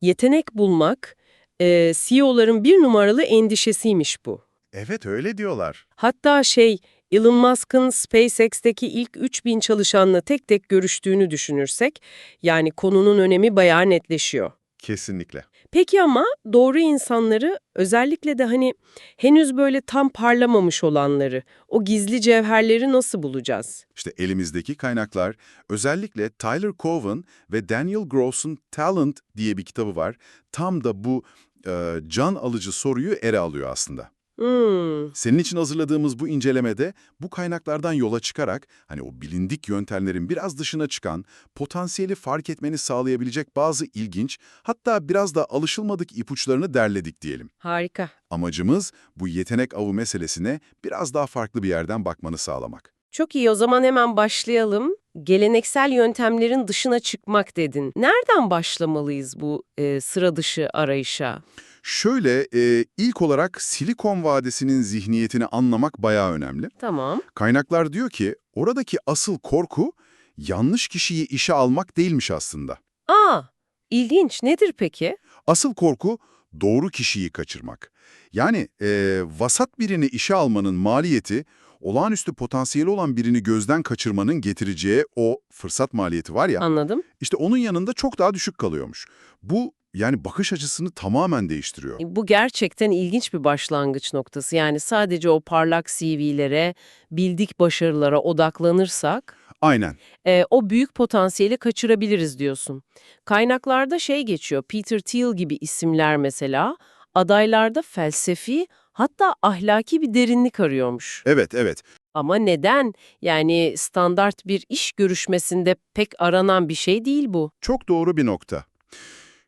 Yetenek bulmak, e, CEO'ların bir numaralı endişesiymiş bu. Evet öyle diyorlar. Hatta şey, Elon Musk'ın SpaceX'teki ilk 3000 çalışanla tek tek görüştüğünü düşünürsek, yani konunun önemi bayağı netleşiyor. Kesinlikle. Peki ama doğru insanları, özellikle de hani henüz böyle tam parlamamış olanları, o gizli cevherleri nasıl bulacağız? İşte elimizdeki kaynaklar, özellikle Tyler Cowen ve Daniel Gross'un Talent diye bir kitabı var. Tam da bu e, can alıcı soruyu ele alıyor aslında. Hmm, Senin için hazırladığımız bu incelemede bu kaynaklardan yola çıkarak hani o bilindik yöntemlerin biraz dışına çıkan, potansiyeli fark etmeni sağlayabilecek bazı ilginç, hatta biraz da alışılmadık ipuçlarını derledik diyelim. harika. Amacımız bu yetenek avı meselesine biraz daha farklı bir yerden bakmanı sağlamak. Çok iyi o zaman hemen başlayalım. Geleneksel yöntemlerin dışına çıkmak dedin. Nereden başlamalıyız bu e, sıra dışı arayışa? Şöyle, e, ilk olarak Silikon Vadisi'nin zihniyetini anlamak bayağı önemli. Tamam. Kaynaklar diyor ki, oradaki asıl korku yanlış kişiyi işe almak değilmiş aslında. Aa, ilginç. Nedir peki? Asıl korku doğru kişiyi kaçırmak. Yani e, vasat birini işe almanın maliyeti, olağanüstü potansiyeli olan birini gözden kaçırmanın getireceği o fırsat maliyeti var ya, Anladım. işte onun yanında çok daha düşük kalıyormuş. Bu yani bakış açısını tamamen değiştiriyor. E, Bu gerçekten ilginç bir başlangıç noktası. Yani sadece o parlak CV'lere, bildik başarılara odaklanırsak Aynen. e, o büyük potansiyeli kaçırabiliriz diyorsun. Kaynaklarda şey geçiyor, Peter Thiel gibi isimler mesela adaylarda felsefi hatta ahlaki bir derinlik arıyormuş. Evet, evet. Ama neden? Yani standart bir iş görüşmesinde pek aranan bir şey değil bu. Çok doğru bir nokta.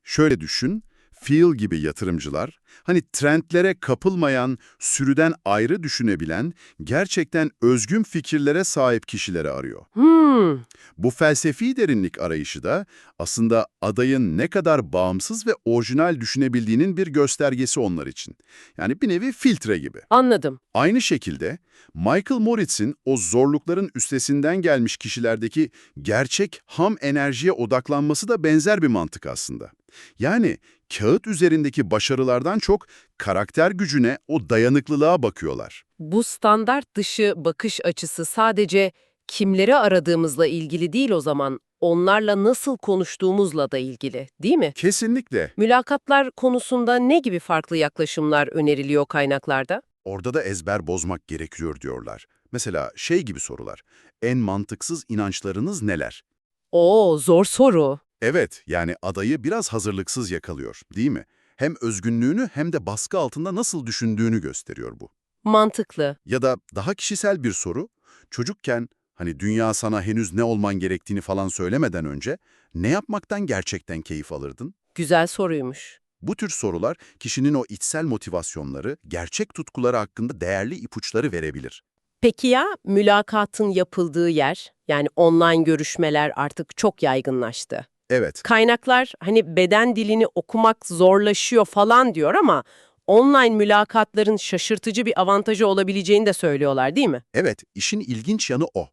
Şöyle düşün, Phil gibi yatırımcılar, hani trendlere kapılmayan, sürüden ayrı düşünebilen, gerçekten özgün fikirlere sahip kişileri arıyor. Hmm, Bu felsefi derinlik arayışı da aslında adayın ne kadar bağımsız ve orijinal düşünebildiğinin bir göstergesi onlar için. Yani bir nevi filtre gibi. anladım. Aynı şekilde Michael Moritz'in o zorlukların üstesinden gelmiş kişilerdeki gerçek ham enerjiye odaklanması da benzer bir mantık aslında. Yani kağıt üzerindeki başarılardan çok karakter gücüne, o dayanıklılığa bakıyorlar. Bu standart dışı bakış açısı sadece kimleri aradığımızla ilgili değil o zaman, onlarla nasıl konuştuğumuzla da ilgili, değil mi? Kesinlikle. Mülakatlar konusunda ne gibi farklı yaklaşımlar öneriliyor kaynaklarda? Orada da ezber bozmak gerekiyor diyorlar. Mesela şey gibi sorular. En mantıksız inançlarınız neler? Oo, zor soru. Evet, yani adayı biraz hazırlıksız yakalıyor, değil mi? Hem özgünlüğünü hem de baskı altında nasıl düşündüğünü gösteriyor bu. Mantıklı. Ya da daha kişisel bir soru, çocukken hani dünya sana henüz ne olman gerektiğini falan söylemeden önce ne yapmaktan gerçekten keyif alırdın? Güzel soruymuş. Bu tür sorular kişinin o içsel motivasyonları, gerçek tutkuları hakkında değerli ipuçları verebilir. Peki ya mülakatın yapıldığı yer, yani online görüşmeler artık çok yaygınlaştı. Evet, Kaynaklar hani beden dilini okumak zorlaşıyor falan diyor ama online mülakatların şaşırtıcı bir avantajı olabileceğini de söylüyorlar değil mi? evet, işin ilginç yanı o.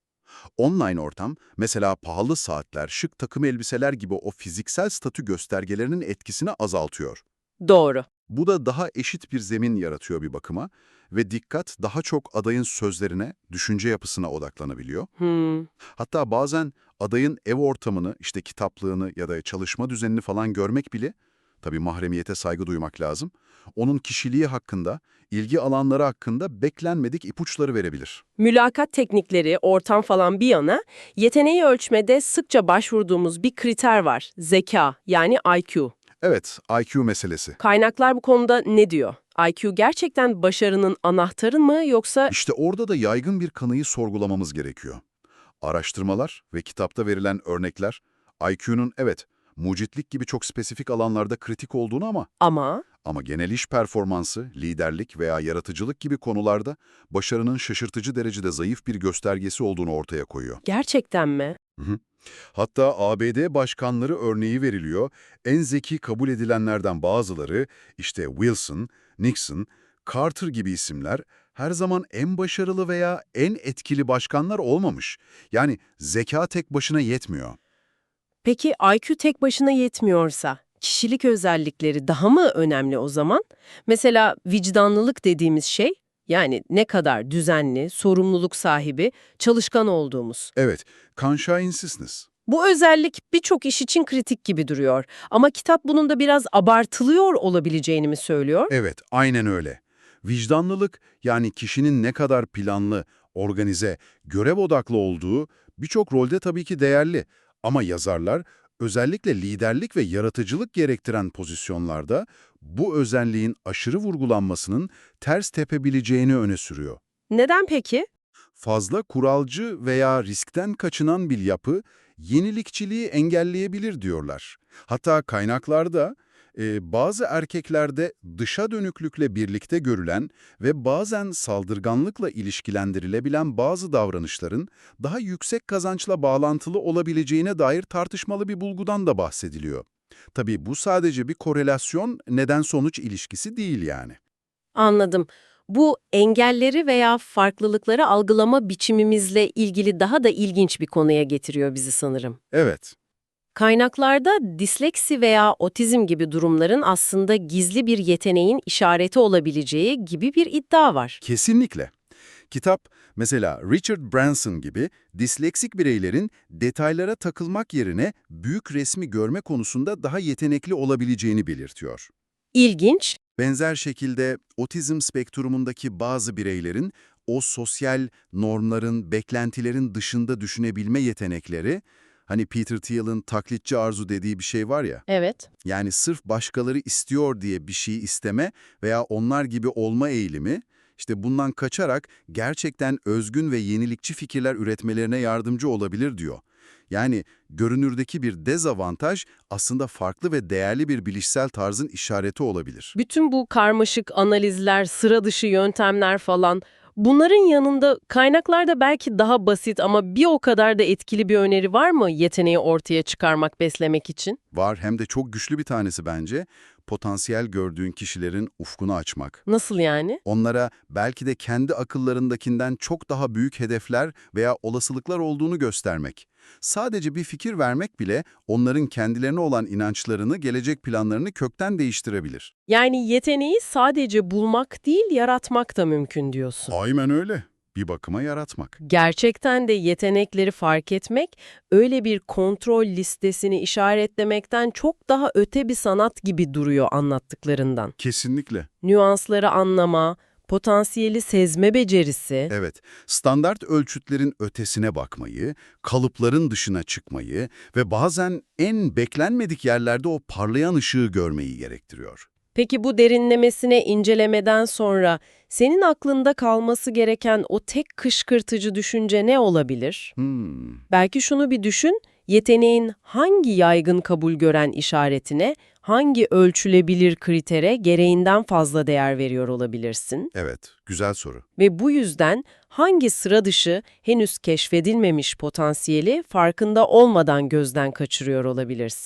Online ortam, mesela pahalı saatler, şık takım elbiseler gibi o fiziksel statü göstergelerinin etkisini azaltıyor. Doğru. Bu da daha eşit bir zemin yaratıyor bir bakıma ve dikkat daha çok adayın sözlerine, düşünce yapısına odaklanabiliyor. Hmm. Hatta bazen adayın ev ortamını, işte kitaplığını ya da çalışma düzenini falan görmek bile, tabii mahremiyete saygı duymak lazım, onun kişiliği hakkında, ilgi alanları hakkında beklenmedik ipuçları verebilir. Mülakat teknikleri, ortam falan bir yana, yeteneği ölçmede sıkça başvurduğumuz bir kriter var. Zeka, yani IQ. Evet, IQ meselesi. Kaynaklar bu konuda ne diyor? IQ gerçekten başarının anahtarı mı yoksa... İşte orada da yaygın bir kanıyı sorgulamamız gerekiyor. Araştırmalar ve kitapta verilen örnekler, IQ'nun evet, mucitlik gibi çok spesifik alanlarda kritik olduğunu ama Ama Ama genel iş performansı, liderlik veya yaratıcılık gibi konularda başarının şaşırtıcı derecede zayıf bir göstergesi olduğunu ortaya koyuyor. gerçekten mi? Hatta ABD başkanları örneği veriliyor. En zeki kabul edilenlerden bazıları, işte Wilson, Nixon, Carter gibi isimler her zaman en başarılı veya en etkili başkanlar olmamış. Yani zeka tek başına yetmiyor. Peki IQ tek başına yetmiyorsa, Kişilik özellikleri daha mı önemli o zaman? Mesela vicdanlılık dediğimiz şey, yani ne kadar düzenli, sorumluluk sahibi, çalışkan olduğumuz. Evet, conscientiousness. Bu özellik birçok iş için kritik gibi duruyor. Ama kitap bunun da biraz abartılıyor olabileceğini mi söylüyor? Evet, aynen öyle. Vicdanlılık yani kişinin ne kadar planlı, organize, görev odaklı olduğu birçok rolde tabii ki değerli. Ama yazarlar özellikle liderlik ve yaratıcılık gerektiren pozisyonlarda bu özelliğin aşırı vurgulanmasının ters tepebileceğini öne sürüyor. Neden peki? Fazla kuralcı veya riskten kaçınan bir yapı yenilikçiliği engelleyebilir diyorlar. Hatta kaynaklarda e, bazı erkeklerde dışa dönüklükle birlikte görülen ve bazen saldırganlıkla ilişkilendirilebilen bazı davranışların daha yüksek kazançla bağlantılı olabileceğine dair tartışmalı bir bulgudan da bahsediliyor. Tabii bu sadece bir korelasyon, neden-sonuç ilişkisi değil yani. Anladım. Bu engelleri veya farklılıkları algılama biçimimizle ilgili daha da ilginç bir konuya getiriyor bizi sanırım. Evet, Kaynaklarda disleksi veya otizm gibi durumların aslında gizli bir yeteneğin işareti olabileceği gibi bir iddia var. Kesinlikle. Kitap, mesela Richard Branson gibi disleksik bireylerin detaylara takılmak yerine büyük resmi görme konusunda daha yetenekli olabileceğini belirtiyor. İlginç. Benzer şekilde otizm spektrumundaki bazı bireylerin o sosyal normların, beklentilerin dışında düşünebilme yetenekleri, hani Peter Thiel'in taklitçi arzu dediği bir şey var ya, Evet. yani sırf başkaları istiyor diye bir şey isteme veya onlar gibi olma eğilimi, işte bundan kaçarak gerçekten özgün ve yenilikçi fikirler üretmelerine yardımcı olabilir diyor. Yani görünürdeki bir dezavantaj aslında farklı ve değerli bir bilişsel tarzın işareti olabilir. Bütün bu karmaşık analizler, sıra dışı yöntemler falan bunların yanında kaynaklarda belki daha basit ama bir o kadar da etkili bir öneri var mı yeteneği ortaya çıkarmak, beslemek için? Var hem de çok güçlü bir tanesi bence. Potansiyel gördüğün kişilerin ufkunu açmak. Nasıl yani? Onlara belki de kendi akıllarındakinden çok daha büyük hedefler veya olasılıklar olduğunu göstermek. Sadece bir fikir vermek bile onların kendilerine olan inançlarını, gelecek planlarını kökten değiştirebilir. Yani yeteneği sadece bulmak değil, yaratmak da mümkün diyorsun. Aynen öyle. Bir bakıma yaratmak. Gerçekten de yetenekleri fark etmek, öyle bir kontrol listesini işaretlemekten çok daha öte bir sanat gibi duruyor anlattıklarından. Kesinlikle. Nüansları anlama, potansiyeli sezme becerisi, Evet, standart ölçütlerin ötesine bakmayı, kalıpların dışına çıkmayı ve bazen en beklenmedik yerlerde o parlayan ışığı görmeyi gerektiriyor. Peki bu derinlemesine incelemeden sonra senin aklında kalması gereken o tek kışkırtıcı düşünce ne olabilir? Hmm, Belki şunu bir düşün, yeteneğin hangi yaygın kabul gören işaretine, hangi ölçülebilir kritere gereğinden fazla değer veriyor olabilirsin? evet, güzel soru. Ve bu yüzden hangi sıra dışı, henüz keşfedilmemiş potansiyeli farkında olmadan gözden kaçırıyor olabilirsin?